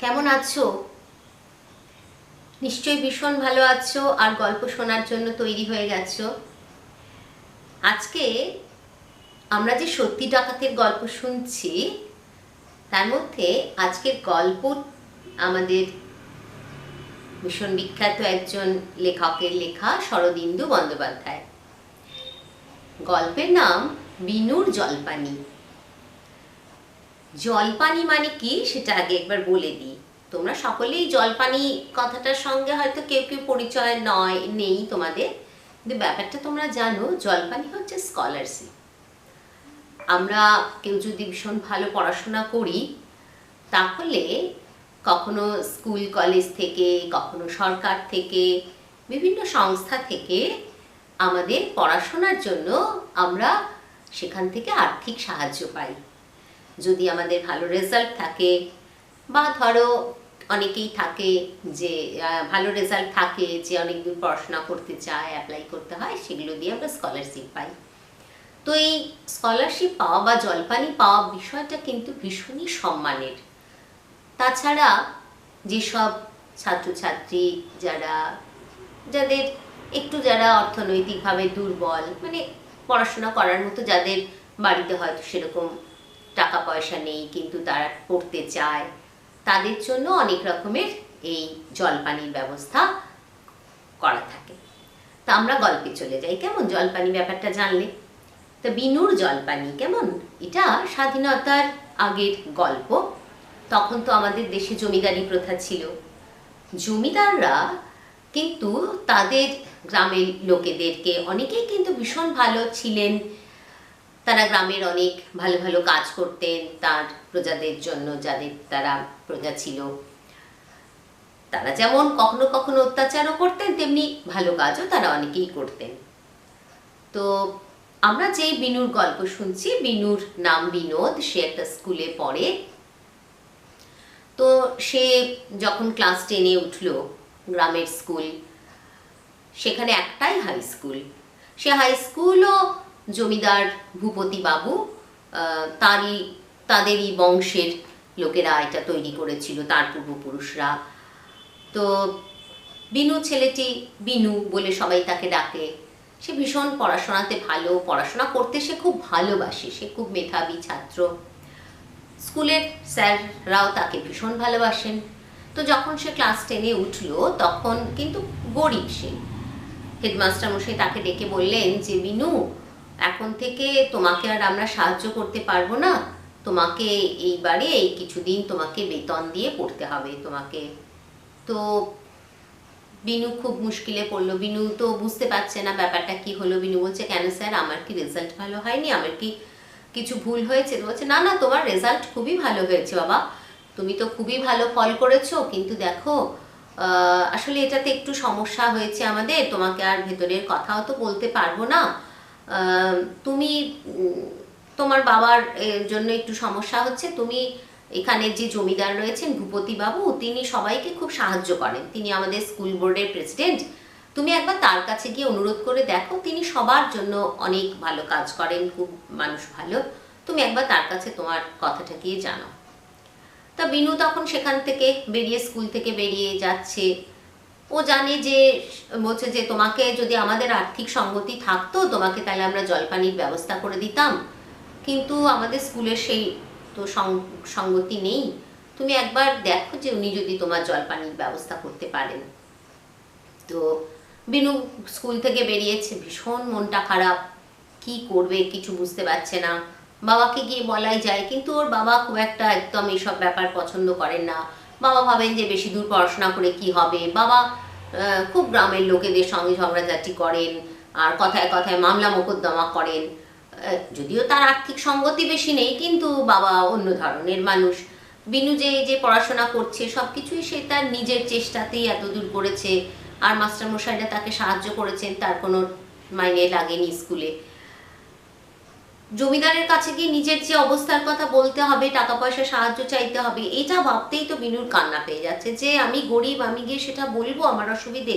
কেমন আছো? নিশ্চয়ই ভীষণ ভালো আছো আর গল্প শোনার জন্য তৈরি হয়ে গেছো। আজকে আমরা যে সত্যি ডাকাতের গল্প শুনছি, তার মধ্যে আজকের গল্প আমাদের ভীষণ বিখ্যাত একজন লেখকের লেখা শরদিন্দু বন্দ্যোপাধ্যায়। গল্পের নাম বিনুর জলপানি। জলপানি মানে কি সেটা আগে একবার বলে দিই। তোমরা সকলেই জলপানি কথাটার সঙ্গে হয়তো কেউ কেউ পরিচয় নয়, নেই তোমাদের। কিন্তু ব্যাপারটা তোমরা জানো, জলপানি হচ্ছে স্কলারশিপ আমরা কেউ যদি ভীষণ ভালো পড়াশোনা করি, তাহলে কখনো স্কুল কলেজ থেকে, কখনো সরকার থেকে, বিভিন্ন সংস্থা থেকে আমাদের পড়াশোনার জন্য আমরা সেখান থেকে আর্থিক সাহায্য পাই। যদি আমাদের ভালো রেজাল্ট থাকে, বা ধরো অনেকেই থাকে যে ভালো রেজাল্ট থাকে, যে অনেক দূর পড়াশোনা করতে চায় অ্যাপ্লাই করতে হয়, সেগুলো দিয়ে আমরা স্কলারশিপ পাই। তো এই স্কলারশিপ পাওয়া বা জলপানি পাওয়া বিষয়টা কিন্তু ভীষণই সম্মানের। তাছাড়া যেসব ছাত্রছাত্রী যারা, যাদের একটু যারা অর্থনৈতিকভাবে দুর্বল মানে পড়াশোনা করার মতো যাদের বাড়িতে হয়তো সেরকম টাকা পয়সা নেই, কিন্তু তারা পড়তে চায়। তাদের জন্য অনেক রকমের এই জলপানির ব্যবস্থা করা থাকে। তা আমরা গল্পে চলে যাই, কেমন জলপানি ব্যাপারটা জানলে? তো বিনুর জলপানি, কেমন? এটা স্বাধীনতার আগের গল্প। তখন তো আমাদের দেশে জমিদারি প্রথা ছিল। জমিদাররা কিন্তু তাদের গ্রামের লোকেদেরকে, অনেকেই কিন্তু ভীষণ ভালো ছিলেন তারা গ্রামের অনেক ভালো ভালো কাজ করতেন, তার প্রজাদের জন্য যাদের তারা প্রজা ছিল। তারা যেমন কখনো কখনো অত্যাচারও করতেন, তেমনি ভালো কাজও তারা অনেকেই করতেন। তো আমরা যে বিনুর গল্প শুনছি, বিনুর নাম বিনোদ, সে একটা স্কুলে পড়ে। তো সে যখন ক্লাস টেনে উঠল গ্রামের স্কুল, সেখানে একটাই হাই স্কুল। সে হাই স্কুলও জমিদার ভূপতি বাবু তারই, তাদেরই বংশের লোকেরা এটা তৈরি করেছিল, তার পূর্বপুরুষরা। তো বিনু ছেলেটি বিনু বলে সবাই তাকে ডাকে। সে ভীষণ পড়াশোনাতে ভালো, পড়াশোনা করতে সে খুব ভালোবাসে, সে খুব মেধাবী ছাত্র। স্কুলের স্যাররাও তাকে ভীষণ ভালোবাসেন। তো যখন সে ক্লাস টেনে উঠল, তখন কিন্তু গরিব সে। হেডমাস্টার মশাই তাকে ডেকে বললেন যে, বিনু এখন থেকে তোমাকে আর আমরা সাহায্য করতে পারব না। তোমাকে এইবারে এই কিছুদিন তোমাকে বেতন দিয়ে পড়তে হবে তোমাকে। তো বিনু খুব মুশকিলে পড়ল। বিনু তো বুঝতে পারছে না ব্যাপারটা কি হলো। বিনু বলছে, কেন স্যার, আমার কি রেজাল্ট ভালো হয়নি? আমার কি কিছু ভুল হয়েছে? বলছে, না না, তোমার রেজাল্ট খুবই ভালো হয়েছে বাবা। তুমি তো খুবই ভালো ফল করেছ, কিন্তু দেখো আসলে এটাতে একটু সমস্যা হয়েছে আমাদের। তোমাকে আর ভেতরের কথাও তো বলতে পারব না। তুমি তোমার বাবার জন্য একটু সমস্যা হচ্ছে। তুমি এখানে যে জমিদার রয়েছেন ভূপতি বাবু, তিনি সবাইকে খুব সাহায্য করেন। তিনি আমাদের স্কুল বোর্ডের প্রেসিডেন্ট। তুমি একবার তার কাছে গিয়ে অনুরোধ করে দেখো, তিনি সবার জন্য অনেক ভালো কাজ করেন, খুব মানুষ ভালো। তুমি একবার তার কাছে তোমার কথাটা গিয়ে জানো। তা বিনু তখন সেখান থেকে বেরিয়ে, স্কুল থেকে বেরিয়ে যাচ্ছে। ও জানে যে, বলছে যে তোমাকে যদি আমাদের আর্থিক সঙ্গতি থাকতো, তোমাকে তাহলে আমরা জলপানির ব্যবস্থা করে দিতাম। কিন্তু আমাদের স্কুলের সেই তো সঙ্গতি নেই। তুমি একবার দেখো যে উনি যদি তোমার জলপানির ব্যবস্থা করতে পারেন। তো বিনু স্কুল থেকে বেরিয়েছে, ভীষণ মনটা খারাপ। কি করবে কিছু বুঝতে পারছে না। বাবাকে গিয়ে বলাই যায়, কিন্তু ওর বাবা খুব একটা একদম এইসব ব্যাপার পছন্দ করেন না। বাবা ভাবেন যে বেশি দূর পড়াশোনা করে কি হবে? বাবা খুব গ্রামের লোকেদের সঙ্গে ঝগড়াঝাটি করেন, আর কথায় কথায় মামলা মোকদ্দমা করেন। যদিও তার আর্থিক সঙ্গতি বেশি নেই, কিন্তু বাবা অন্য ধরনের মানুষ। বিনু যে যে পড়াশোনা করছে সব কিছুই সে তার নিজের চেষ্টাতেই এতদূর করেছে। আর মাস্টারমশাইরা তাকে সাহায্য করেছেন, তার কোনো মাইনে লাগেনি স্কুলে। জমিদারের কাছে গিয়ে নিজের যে অবস্থার কথা বলতে হবে, টাকা পয়সা সাহায্য চাইতে হবে, এটা ভাবতেই তো বিনুর কান্না পেয়ে যাচ্ছে যে আমি গরিব, আমি গিয়ে সেটা বলব, আমার অসুবিধে।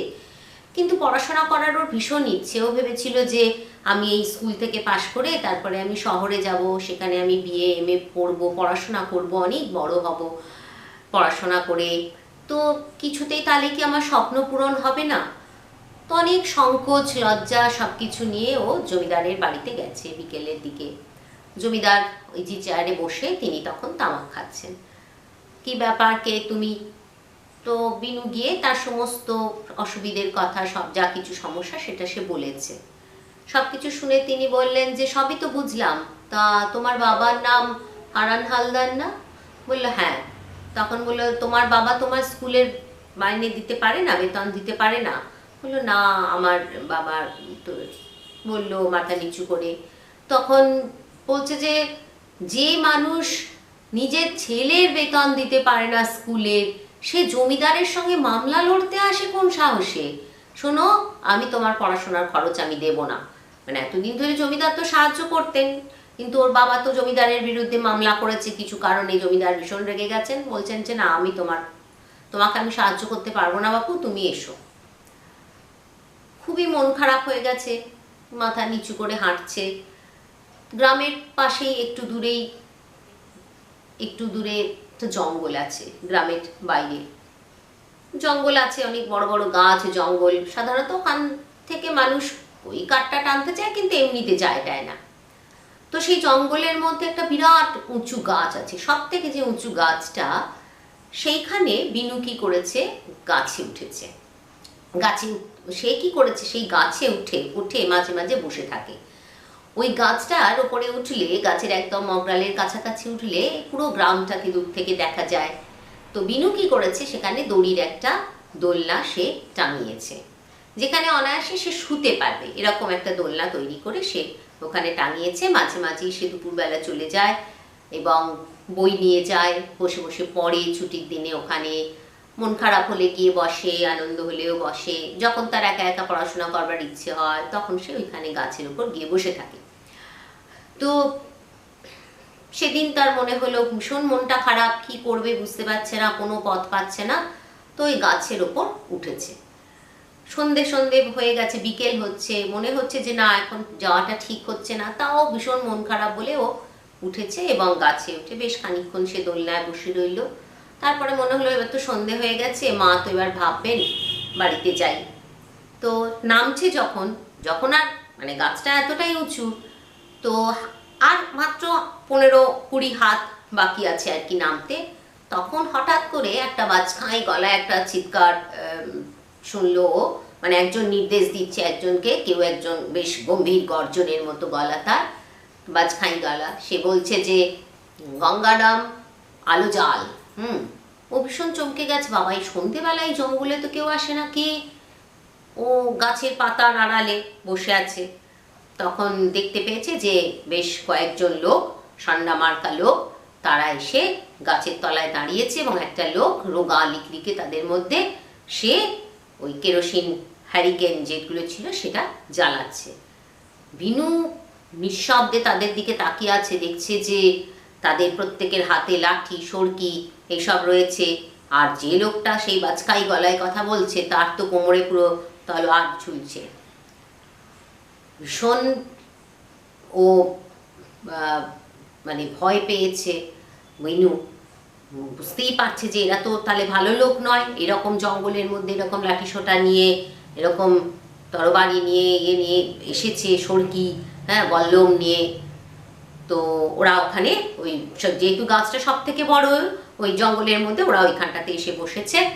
কিন্তু পড়াশোনা করার ওর ভীষণ ইচ্ছে। ও ভেবেছিল যে আমি এই স্কুল থেকে পাশ করে তারপরে আমি শহরে যাব, সেখানে আমি বিএ এম এ পড়ব, পড়াশোনা করব, অনেক বড় হব পড়াশোনা করে। তো কিছুতেই তাহলে কি আমার স্বপ্ন পূরণ হবে না? তো অনেক সংকোচ, লজ্জা সব কিছু নিয়ে ও জমিদারের বাড়িতে গেছে বিকেলের দিকে। জমিদার ওই যে চেয়ারে বসে তিনি তখন তামাক খাচ্ছেন। কি ব্যাপার কে তুমি? তো বিনু গিয়ে তার সমস্ত অসুবিধের কথা, সব যা কিছু সমস্যা সেটা সে বলেছে। সব কিছু শুনে তিনি বললেন যে, সবই তো বুঝলাম। তা তোমার বাবার নাম হারান হালদার না? বলল হ্যাঁ। তখন বলল, তোমার বাবা তোমার স্কুলের মাইনে দিতে পারে না, বেতন দিতে পারে না? বলল না, আমার বাবার তো বলল মাথা নিচু করে। তখন বলছে যে যে মানুষ নিজের ছেলের বেতন দিতে পারে না স্কুলের সে জমিদারের সঙ্গে মামলা লড়তে আসে কোন সাহসে? শোনো, আমি তোমার পড়াশোনার খরচ আমি দেব না। মানে এতদিন ধরে জমিদার তো সাহায্য করতেন, কিন্তু ওর বাবা তো জমিদারের বিরুদ্ধে মামলা করেছে, কিছু কারণে জমিদার ভীষণ রেগে গেছেন, বলছেন যে, না, আমি তোমার, তোমাকে আমি সাহায্য করতে পারব না বাপু, তুমি এসো। খুবই মন খারাপ হয়ে গেছে, মাথা নিচু করে হাঁটছে। গ্রামের পাশেই একটু দূরেই, একটু দূরে তো জঙ্গল আছে, গ্রামের বাইরে। জঙ্গল আছে, অনেক বড় বড় গাছ, জঙ্গল। সাধারণত ওখান থেকে মানুষ ওই কাঠটা টানতে চায়, কিন্তু এমনিতে যায়, দেয় না। তো সেই জঙ্গলের মধ্যে একটা বিরাট উঁচু গাছ আছে। সব থেকে যে উঁচু গাছটা, সেইখানে বিনু কি করেছে? গাছে উঠেছে। গাছে সে কি করেছে? সেই গাছে উঠে উঠে মাঝে মাঝে বসে থাকে। ওই গাছটার ওপরে উঠলে, গাছের একদম মগরালের কাছাকাছি উঠলে পুরো গ্রামটাকে দূর থেকে দেখা যায়। তো বিনু কি করেছে? সেখানে দড়ির একটা দোলনা সে টাঙিয়েছে। যেখানে অনায়াসে সে শুতে পারবে। এরকম একটা দোলনা তৈরি করে সে ওখানে টাঙিয়েছে। মাঝে মাঝেই সে দুপুরবেলা চলে যায় এবং বই নিয়ে যায়। বসে বসে পড়ে ছুটির দিনে ওখানে। মন খারাপ হলে গিয়ে বসে, আনন্দ হলেও বসে। যখন তার একা একা পড়াশোনা করবার ইচ্ছে হয়, তখন সে ওইখানে গাছের উপর গিয়ে বসে থাকে। তো সেদিন তার মনে হলো, ভীষণ মনটা খারাপ, কি করবে বুঝতে পারছে না, কোনো পথ পাচ্ছে না, তো ওই গাছের ওপর উঠেছে। সন্ধে সন্ধে হয়ে গেছে, বিকেল হচ্ছে, মনে হচ্ছে যে না, এখন যাওয়াটা ঠিক হচ্ছে না, তাও ভীষণ মন খারাপ বলে ও উঠেছে এবং গাছে উঠে বেশ খানিকক্ষণ সে দোলনায় বসে রইল। তারপরে মনে হলো এবার তো সন্ধে হয়ে গেছে, মা তো এবার ভাববেন বাড়িতে যাই। তো নামছে যখন যখন আর মানে গাছটা এতটাই উঁচু, তো আর মাত্র পনেরো কুড়ি হাত বাকি আছে আর কি নামতে। তখন হঠাৎ করে একটা বাজখাঁই গলায় একটা চিৎকার শুনলো। মানে একজন নির্দেশ দিচ্ছে একজনকে, কেউ একজন বেশ গম্ভীর গর্জনের মতো গলা তার, বাজখাঁই গলা। সে বলছে যে, গঙ্গারাম, আলো জাল হুম, ও ভীষণ চমকে গেছে, বাবা, এই সন্ধেবেলায় জঙ্গলে তো কেউ আসে না, কে? ও গাছের পাতার আড়ালে বসে আছে। তখন দেখতে পেয়েছে যে বেশ কয়েকজন লোক ঠান্ডা মার্কা লোক, তারা এসে গাছের তলায় দাঁড়িয়েছে এবং একটা লোক রোগা লিকলিকে তাদের মধ্যে সে ওই কেরোসিন, হ্যারিকেন যেগুলো ছিল সেটা জ্বালাচ্ছে। বিনু নিঃশব্দে তাদের দিকে তাকিয়ে আছে, দেখছে যে তাদের প্রত্যেকের হাতে লাঠি, সরকি এসব রয়েছে। আর যে লোকটা সেই বাজকাই গলায় কথা বলছে, তার তো কোমরে পুরো তলোয়ার ঝুলছে। ভীষণ ও মানে ভয় পেয়েছে মিনু বুঝতেই পারছে যে এরা তো তাহলে ভালো লোক নয়। এরকম জঙ্গলের মধ্যে এরকম লাঠি সোটা নিয়ে, এরকম তরবারি নিয়ে ইয়ে নিয়ে এসেছে সরকি হ্যাঁ বল্লম নিয়ে। তো ওরা ওখানে ওই যেহেতু গাছটা সব থেকে বড়, ওই জঙ্গলের মধ্যে ওরা ওইখানটাতে এসে বসেছে।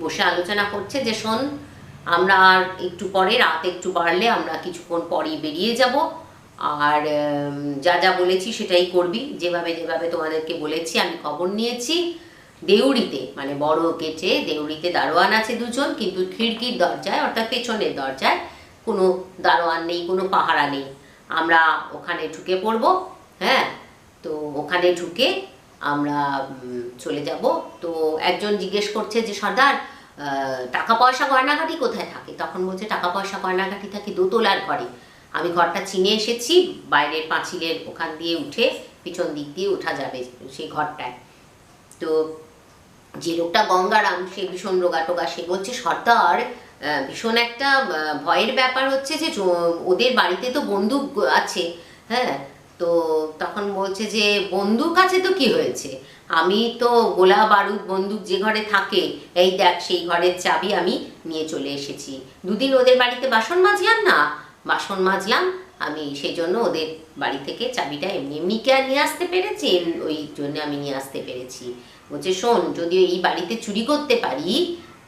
বসে আলোচনা করছে যে, শোন, আমরা আর একটু পরে, রাত একটু বাড়লে আমরা কিছুক্ষণ পরেই বেরিয়ে যাব। আর যা যা বলেছি সেটাই করবি। যেভাবে যেভাবে তোমাদেরকে বলেছি, আমি খবর নিয়েছি। দেউড়িতে মানে বড় গেটে, দেউড়িতে দারোয়ান আছে দুজন, কিন্তু খিড়কির দরজায়, অর্থাৎ পেছনের দরজায় কোনো দারোয়ান নেই, কোনো পাহারা নেই। আমরা ওখানে ঢুকে পড়ব। হ্যাঁ তো ওখানে ঢুকে আমরা চলে যাব। তো একজন জিজ্ঞেস করছে যে, সর্দার টাকা পয়সা গয়নাঘাটি কোথায় থাকে? তখন বলছে টাকা পয়সা গয়নাঘাটি থাকে দোতলার ঘরে। আমি ঘরটা চিনে এসেছি, বাইরের পাঁচিলের ওখান দিয়ে উঠে পিছন দিক দিয়ে ওঠা যাবে সেই ঘরটায়। তো যে লোকটা গঙ্গারাম, সে ভীষণ রোগা টোগা সে বলছে, সর্দার ভীষণ একটা ভয়ের ব্যাপার হচ্ছে যে ওদের বাড়িতে তো বন্দুক আছে হ্যাঁ তো তখন বলছে যে, বন্দুক আছে তো কি হয়েছে? আমি তো গোলা বারুদ বন্দুক যে ঘরে থাকে, এই দেখ সেই ঘরের চাবি আমি নিয়ে চলে এসেছি। দুদিন ওদের বাড়িতে বাসন মাজলাম না? বাসন মাজলাম, আমি সেই জন্য ওদের বাড়ি থেকে চাবিটা এমনি এমনি কে আর নিয়ে আসতে পেরেছি, ওই জন্য আমি নিয়ে আসতে পেরেছি। বলছে, শোন, যদি এই বাড়িতে চুরি করতে পারি,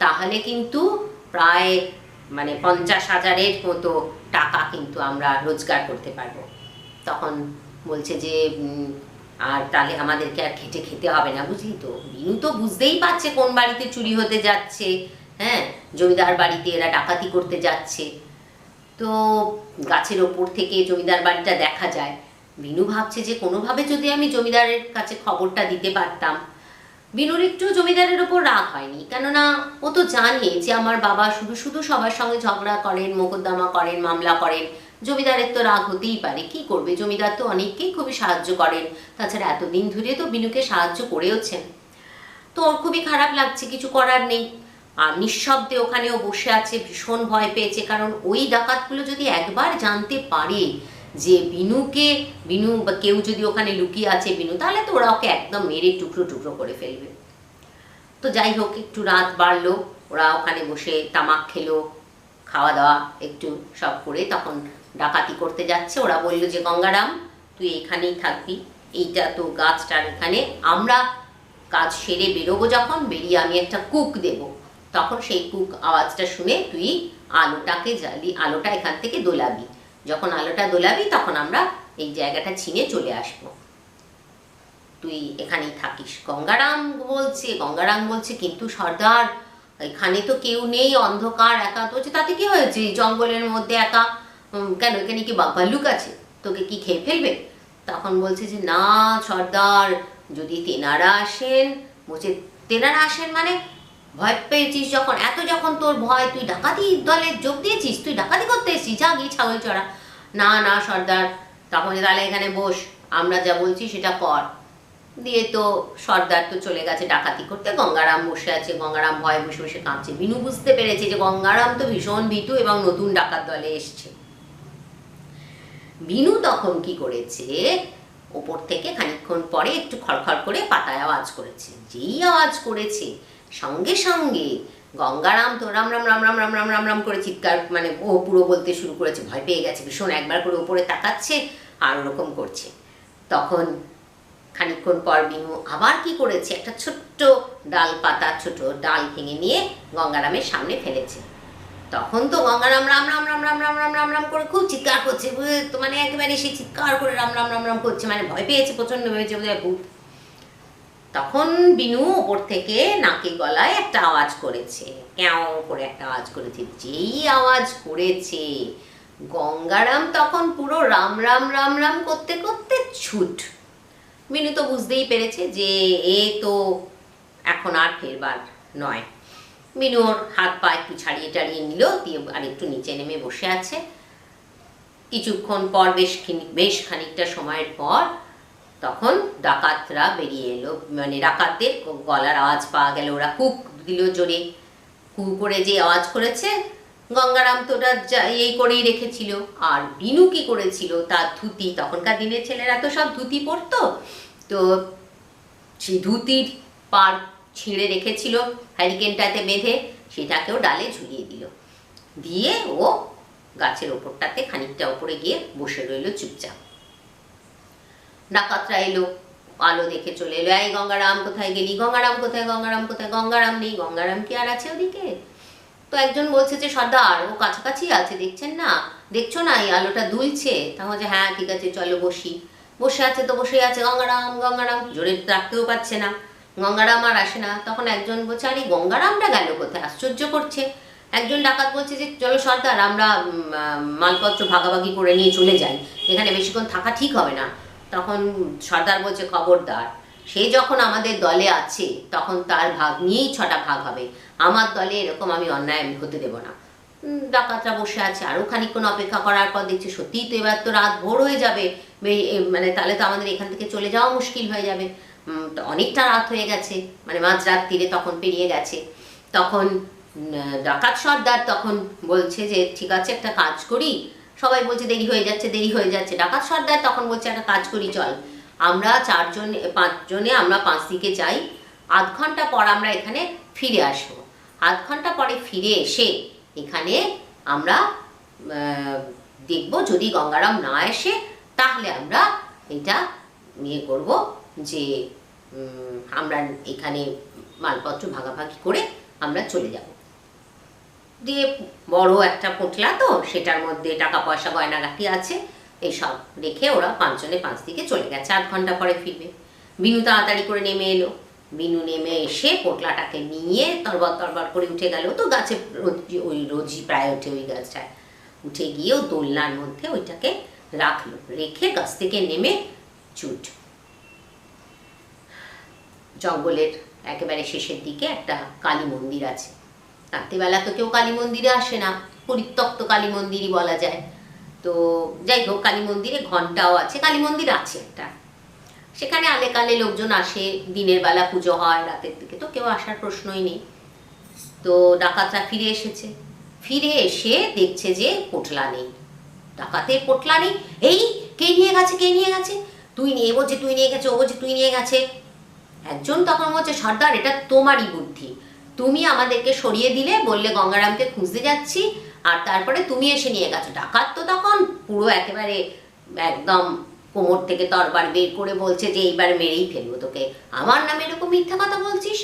তাহলে কিন্তু প্রায় মানে পঞ্চাশ হাজারের মতো টাকা কিন্তু আমরা রোজগার করতে পারব। তখন বলছে যে আর তাহলে আমাদেরকে আর খেটে খেতে হবে না, বুঝলি তো? বিনু তো বুঝতেই পারছে কোন বাড়িতে চুরি হতে যাচ্ছে হ্যাঁ? জমিদার বাড়িতে এরা ডাকাতি করতে যাচ্ছে। তো গাছের ওপর থেকে জমিদার বাড়িটা দেখা যায়। বিনু ভাবছে যে, কোনোভাবে যদি আমি জমিদারের কাছে খবরটা দিতে পারতাম। বিনুর একটু জমিদারের ওপর রাগ হয়নি, কেননা ও তো জানে যে আমার বাবা শুধু শুধু সবার সঙ্গে ঝগড়া করেন, মোকদ্দমা করেন, মামলা করেন। জমিদারের তো রাগ হতেই পারে, কি করবে? জমিদার তো অনেককেই খুবই সাহায্য করেন। তাছাড়া এতদিন ধরে তো বিনুকে সাহায্য করেওছেন। তো ওর খুবই খারাপ লাগছে, কিছু করার নেই। আর নিঃশব্দে ওখানেও বসে আছে, ভীষণ ভয় পেয়েছে। কারণ ওই ডাকাতগুলো যদি একবার জানতে পারে যে বিনুকে, বিনু বা কেউ যদি ওখানে লুকিয়ে আছে বিনু, তাহলে তো ওরা ওকে একদম মেরে টুকরো টুকরো করে ফেলবে। তো যাই হোক, একটু রাত বাড়লো, ওরা ওখানে বসে তামাক খেলো, খাওয়া দাওয়া একটু সব করে, তখন ডাকাতি করতে যাচ্ছে। ওরা বলল যে, গঙ্গারাম, তুই এখানেই থাকবি। এইটা তো গাছটার এখানে। আমরা কাজ সেরে বেরোবো যখন, বেরিয়ে আমি একটা কুক দেব। তখন সেই কুক আওয়াজটা শুনে তুই আলোটাকে জ্বালি, আলোটা এখান থেকে দোলাবি। যখন আলোটা দোলাবি, তখন আমরা এই জায়গাটা ছিনে চলে আসব। তুই এখানেই থাকিস। গঙ্গারাম বলছে গঙ্গারাম বলছে, কিন্তু সর্দার, এখানে তো কেউ নেই, অন্ধকার, একা। তো তাতে কি হয়েছে? জঙ্গলের মধ্যে একা? কেন? এখানে কি ভাল্লুক আছে? তোকে কি খেয়ে ফেলবে? তখন বলছে যে, না, সর্দার, যদি তেনারা আসেন, বলছে, তেনারা আসেন মানে? ভয় পেয়েছিস যখন? এত যখন তোর ভয়, তুই ডাকাতি দলে যোগ দিয়েছিস? তুই ডাকাতি করতে এসেছিস? যা গিয়ে ছাগল চড়া। না না, সর্দার, তখন তাহলে এখানে বস, আমরা যা বলছি সেটা কর। দিয়ে তো সর্দার তো চলে গেছে ডাকাতি করতে। গঙ্গারাম বসে আছে, গঙ্গারাম ভয়ে বসে বসে কাঁদছে। বিনু বুঝতে পেরেছে যে গঙ্গারাম তো ভীষণ ভীতু এবং নতুন ডাকাত দলে এসছে। বিনু তখন কি করেছে? ওপর থেকে খানিকক্ষণ পরে একটু খড়খড় করে পাতায় আওয়াজ করেছে। যেই আওয়াজ করেছে, সঙ্গে সঙ্গে গঙ্গারাম তো রাম রাম রাম রাম রাম রাম রাম রাম করে চিৎকার মানে ও পুরো বলতে শুরু করেছে, ভয় পেয়ে গেছে, ভীষণ একবার করে ওপরে তাকাচ্ছে আর ওরকম করছে। তখন খানিকক্ষণ পর বিনু আবার কি করেছে? একটা ছোট্ট ডাল পাতা ছোট ডাল ভেঙে নিয়ে গঙ্গারামের সামনে ফেলেছে। তখন তো গঙ্গারাম রাম রাম রাম রাম রাম রাম রাম রাম রাম করে খুব চিৎকার করছে তো মানে একেবারে সে চিৎকার করে রাম রাম রাম রাম করছে মানে ভয় পেয়েছে প্রচণ্ড ভেবেছে বোধহয় ভূত তখন বিনু ওপর থেকে নাকে গলায় একটা আওয়াজ করেছে ক্যাও করে একটা আওয়াজ করেছে যেই আওয়াজ করেছে গঙ্গারাম তখন পুরো রাম রাম রাম রাম করতে করতে ছুট মিনু তো বুঝতেই পেরেছে যে এ তো এখন আর ফেরবার নয় মিনু ওর হাত পা একটু ছাড়িয়ে টাড়িয়ে নিল, দিয়ে আর একটু নিচে নেমে বসে আছে। কিছুক্ষণ পর বেশ বেশ খানিকটা সময়ের পর তখন ডাকাতরা বেরিয়ে এলো। মানে ডাকাতদের গলার আওয়াজ পাওয়া গেল, ওরা কুক দিল জোরে। কু করে যে আওয়াজ করেছে, গঙ্গারাম তো ওটা এই করেই রেখেছিল। আর বিনু কি করেছিল, তার ধুতি, তখনকার দিনের ছেলেরা তো সব ধুতি পরতো। তো সেই ধুতির পার ছিঁড়ে রেখেছিল হ্যারিকেনটাতে বেঁধে, সেটাকেও ডালে ঝুলিয়ে দিল। দিয়ে ও গাছের ওপরটাতে খানিকটা ওপরে গিয়ে বসে রইল চুপচাপ। ডাকাতরা এলো, আলো দেখে চলে এলো, এই গঙ্গারাম, কোথায় গেলি? গঙ্গারাম কোথায়? গঙ্গারাম কোথায়? গঙ্গারাম নেই, গঙ্গারাম কি আর আছে ওদিকে? তো একজন বলছে যে, সর্দার, ও কাছাকাছি আছে, দেখছেন না? দেখছ না, এই আলোটা দুলছে? তখন বলছে হ্যাঁ ঠিক আছে, চলো বসি। বসে আছে তো বসে আছে, গঙ্গারাম গঙ্গারাম। জোরে রাখতেও পারছে না। গঙ্গারাম আর আসে না। তখন একজন বলছে, আরে গঙ্গারামটা গেল কোথায়? আশ্চর্য করছে। একজন ডাকাত বলছে যে, চলো সর্দার, আমরা মালপত্র ভাগাভাগি করে নিয়ে চলে যাই। এখানে বেশিক্ষণ থাকা ঠিক হবে না। তখন সর্দার বলছে, খবরদার, সে যখন আমাদের দলে আছে, তখন তার ভাগ নিয়েই ছটা ভাগ হবে। আমার দলে এরকম আমি অন্যায় হতে দেব না। ডাকাতরা বসে আছে। আরও খানিকক্ষণ অপেক্ষা করার পর দেখছি, সত্যিই তো এবার তো রাত ভোর হয়ে যাবে। মানে তাহলে তো আমাদের এখান থেকে চলে যাওয়া মুশকিল হয়ে যাবে। অনেকটা রাত হয়ে গেছে মানে মাঝরাত তীরে তখন পেরিয়ে গেছে। তখন ডাকাত সর্দার তখন বলছে যে, ঠিক আছে, একটা কাজ করি। সবাই বলছে, দেরি হয়ে যাচ্ছে, দেরি হয়ে যাচ্ছে। ডাকাত সর্দার তখন বলছে, একটা কাজ করি, চল। আমরা চারজন, পাঁচজনে আমরা পাঁচ দিকে যাই। আধ ঘণ্টা পর আমরা এখানে ফিরে আসব। আধ ঘণ্টা পরে ফিরে এসে এখানে আমরা দেখব যদি গঙ্গারাম না আসে তাহলে আমরা এটা ইয়ে করব যে আমরা এখানে মালপত্র ভাগাভাগি করে আমরা চলে যাব। দিয়ে বড় একটা পোটলা তো, সেটার মধ্যে টাকা পয়সা গয়নাগাটি আছে এইসব রেখে ওরা পাঁচজনে পাঁচ দিকে চলে গেছে, আধ ঘণ্টা পরে ফিরবে। বিনু তাড়াতাড়ি করে নেমে এলো। বিনু নেমে এসে পোটলাটাকে নিয়ে তরবর তরবর করে উঠে গেল তো, গাছে ওই রোজই প্রায় ওঠে ওই গাছটায়। উঠে গিয়েও দোলনার মধ্যে ওইটাকে রাখল, রেখে গাছ থেকে নেমে চুট জঙ্গলের একেবারে শেষের দিকে একটা কালী মন্দির আছে। রাত্রিবেলা তো কেউ কালী মন্দিরে আসে না, পরিত্যক্ত কালী মন্দিরই বলা যায়। তো যাই হোক, কালী মন্দিরে ঘন্টাও আছে, কালী মন্দির আছে একটা। সেখানে আলে কালে লোকজন আসে, দিনের বেলা পুজো হয়, রাতের দিকে তো কেউ আসার প্রশ্নই নেই। তো ডাকাতরা ফিরে এসেছে। ফিরে এসে দেখছে যে পোটলা নেই। ডাকাতের পোটলা নেই? এই কে নিয়ে গেছে, কে নিয়ে গেছে? তুই নিয়ে বলছে, তুই নিয়ে গেছে, ও বলছে, তুই নিয়ে গেছে। একজন তখন বলছে, সর্দার, এটা তোমারই বুদ্ধি। তুমি আমাদেরকে সরিয়ে দিলে, বললে গঙ্গারামকে খুঁজতে যাচ্ছি, আর তারপরে তুমি এসে নিয়ে গেছো। ডাকাত তো তখন পুরো একেবারে একদম কোমর থেকে তরবার বের করে বলছে যে, এইবার মেরেই ফেলব তোকে। আমার নামে এরকম মিথ্যা কথা বলছিস?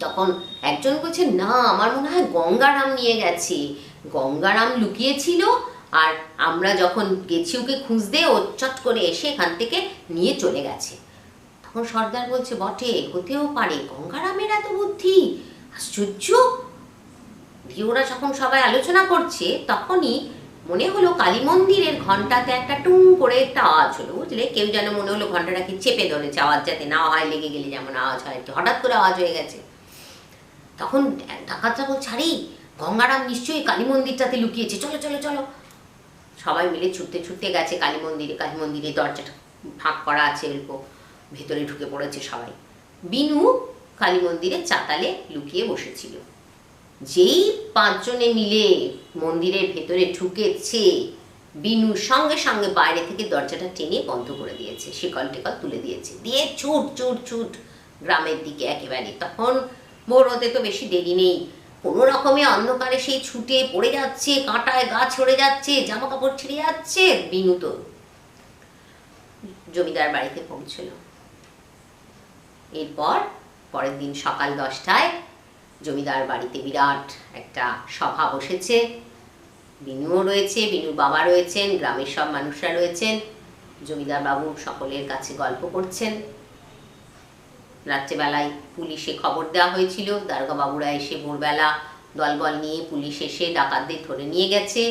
তখন একজন বলছে, না, আমার মনে হয় গঙ্গারাম নিয়ে গেছে। গঙ্গারাম লুকিয়েছিল, আর আমরা যখন গেছি ওকে খুঁজতে, ও চট করে এসে এখান থেকে নিয়ে চলে গেছে। সর্দার বলছে, বটে, হতেও পারে। গঙ্গারামের এত বুদ্ধি? আশ্চর্য! দিয়ে ওরা যখন সবাই আলোচনা করছে, তখনই মনে হলো কালী মন্দিরের ঘন্টাতে একটা টুং করে একটা আওয়াজ হলো, বুঝলে? কেউ যেন মনে হলো ঘন্টাটাকে চেপে ধরেছে, আওয়াজ যাতে না হয়, লেগে গেলে যেমন আওয়াজ হয়, একটু হঠাৎ করে আওয়াজ হয়ে গেছে। তখন ডাকাতরা বলছে, আরে, গঙ্গারাম নিশ্চয়ই কালী মন্দিরটাতে লুকিয়েছে। চলো চলো চলো। সবাই মিলে ছুটতে ছুটতে গেছে কালী মন্দিরে কালী মন্দিরে দরজাটা ফাঁক করা আছে অল্প ভেতরে ঢুকে পড়েছে সবাই। বিনু কালী মন্দিরের চাতালে লুকিয়ে বসেছিল। যেই পাঁচজনে মিলে মন্দিরের ভেতরে ঢুকেছে, বিনু সঙ্গে সঙ্গে বাইরে থেকে দরজাটা টেনে বন্ধ করে দিয়েছে, শিকল টিকল তুলে দিয়েছে। দিয়ে ছুট ছুট ছুট গ্রামের দিকে একেবারে। তখন ভোর হতে তো বেশি দেরি নেই। কোনো রকমে অন্ধকারে সেই ছুটে পড়ে যাচ্ছে, কাঁটায় গা ছড়ে যাচ্ছে, জামা কাপড় ছিঁড়ে যাচ্ছে, বিনু তো জমিদার বাড়িতে পৌঁছলো। এরপর পরের দিন সকাল দশটায় জমিদার বাড়িতে বিরাট একটা সভা বসেছে। বিনুও রয়েছে, বিনুর বাবা রয়েছেন, গ্রামের সব মানুষরা রয়েছেন। জমিদার বাবু সকলের কাছে গল্প করছেন। রাত্রেবেলায় পুলিশে খবর দেওয়া হয়েছিল। দারোগা বাবুরা এসে ভোরবেলা দলবল নিয়ে পুলিশ এসে ডাকাতদের ধরে নিয়ে গেছে।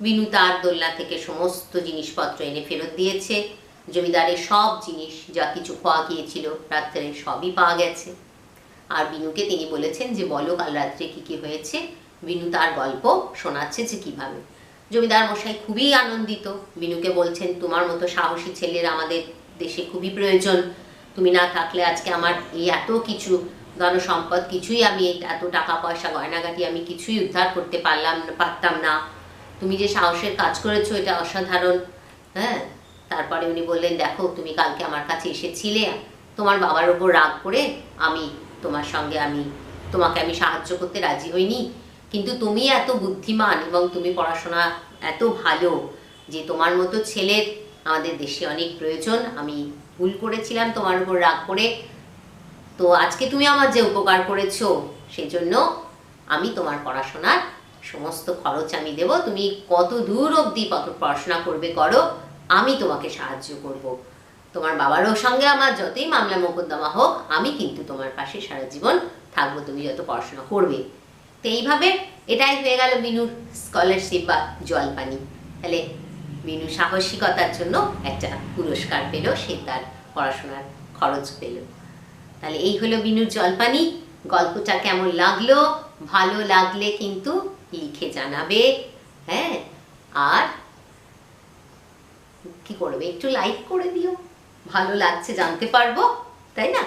বিনু তার দোলনা থেকে সমস্ত জিনিসপত্র এনে ফেরত দিয়েছে। জমিদারের সব জিনিস, যা কিছু পাওয়া গিয়েছিল, রাত্রে সবই পাওয়া গেছে। আর বিনুকে তিনি বলেছেন যে, বলো কাল রাত্রে কি কি হয়েছে? বিনু তার গল্প শোনাচ্ছে যে কীভাবে। জমিদার মশাই খুবই আনন্দিত। বিনুকে বলছেন, তোমার মতো সাহসী ছেলের আমাদের দেশে খুবই প্রয়োজন। তুমি না থাকলে আজকে আমার এই এত কিছু ধন সম্পদ কিছুই আমি, এত টাকা পয়সা গয়নাগাটি আমি কিছুই উদ্ধার করতে পারলাম, পারতাম না। তুমি যে সাহসের কাজ করেছ, এটা অসাধারণ। হ্যাঁ? তারপরে উনি বললেন, দেখো, তুমি কালকে আমার কাছে এসেছিলে। তোমার বাবার ওপর রাগ করে আমি তোমার সঙ্গে আমি, তোমাকে আমি সাহায্য করতে রাজি হইনি। কিন্তু তুমি এত বুদ্ধিমান এবং তুমি পড়াশোনা এত ভালো যে তোমার মতো ছেলের আমাদের দেশে অনেক প্রয়োজন। আমি ভুল করেছিলাম তোমার উপর রাগ করে। তো আজকে তুমি আমার যে উপকার করেছ সেই জন্য আমি তোমার পড়াশোনার সমস্ত খরচ আমি দেব। তুমি কত দূর অবধি পড়াশোনা করবে করো। আমি তোমাকে সাহায্য করব। তোমার বাবারও সঙ্গে আমার যতই মামলা মোকদ্দমা হোক, আমি কিন্তু তোমার পাশে সারা জীবন থাকব, তুমি যত পড়াশোনা করবে। তো এইভাবে এটাই হয়ে গেল বিনুর স্কলারশিপ বা জলপানি। তাহলে বিনু সাহসিকতার জন্য একটা পুরস্কার পেল, সে তার পড়াশোনার খরচ পেল। তাহলে এই হলো বিনুর জলপানি। গল্পটা কেমন লাগল? ভালো লাগলে কিন্তু লিখে জানাবে হ্যাঁ? আর কি করবে? একটু লাইক করে দিও। ভালো লাগছে জানতে পারব তাই না?